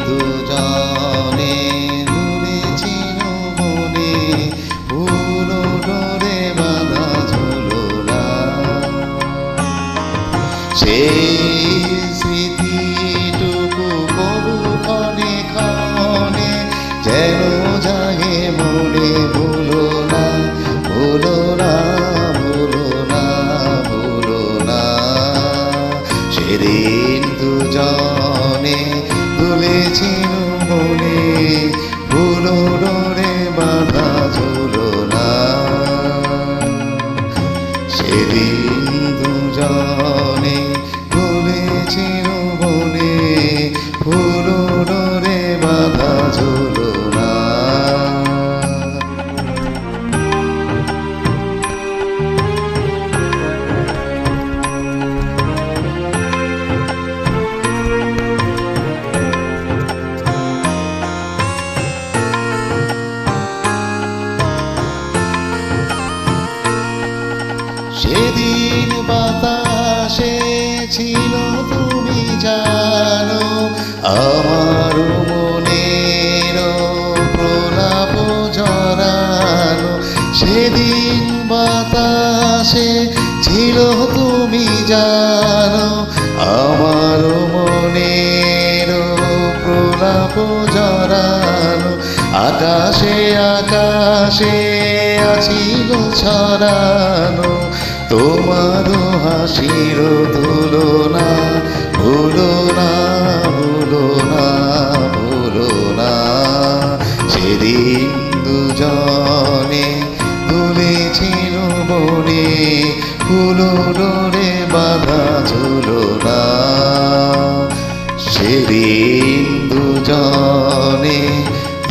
দুজনে দূরে চির মনে পুরো ডোরে সেই সেদিন সেদিন বাতাসে ছিল, তুমি জানো, আমার মনের প্রলাপ জড়ানো। সেদিন বাতাসে ছিল, তুমি জানো, আমার মনের প্রলাপ জড়ানো। আকাশে আকাশে আছিল ছড়ানো। তোমার হাসির তুলনা, ভুলো না ভুলো না ভুলো না। সেদিন দুজনে তুলেছিল বনে ফুলো ডোরে বাধা ঝুলো না। সেদিন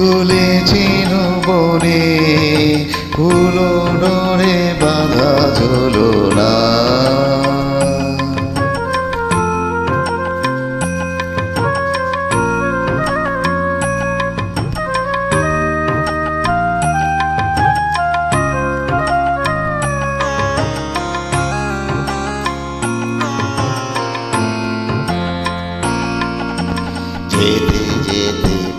তুলেছিল বনে ফুলো ডোরে বাঁধা ঝুলো না।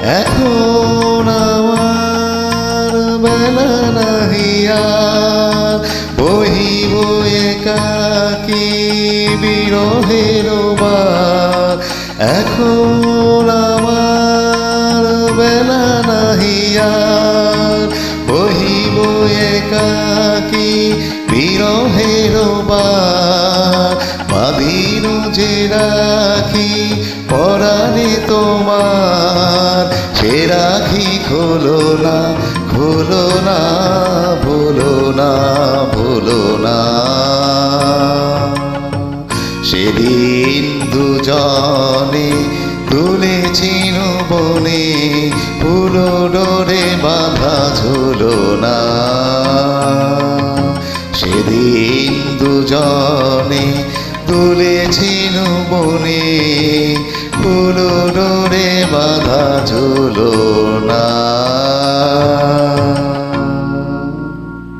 এখন আমার বেলা নাহিয়ার বহিব একাকি বিরহের বার এখন আমার বেলা নাহিয়ার বহিব একাকি বিরহের বার বাঁধির যে রাখি তোমার রাখি খোলো না খোলো না, ভোলো না ভোলো না। সেদিন দুজনে তুলেছিল বনে পুরো ডোরে বাধা ঝুলো না। সেদিন দুজনে তুলেছিল বনে ফুল রে বাধা ঝুলো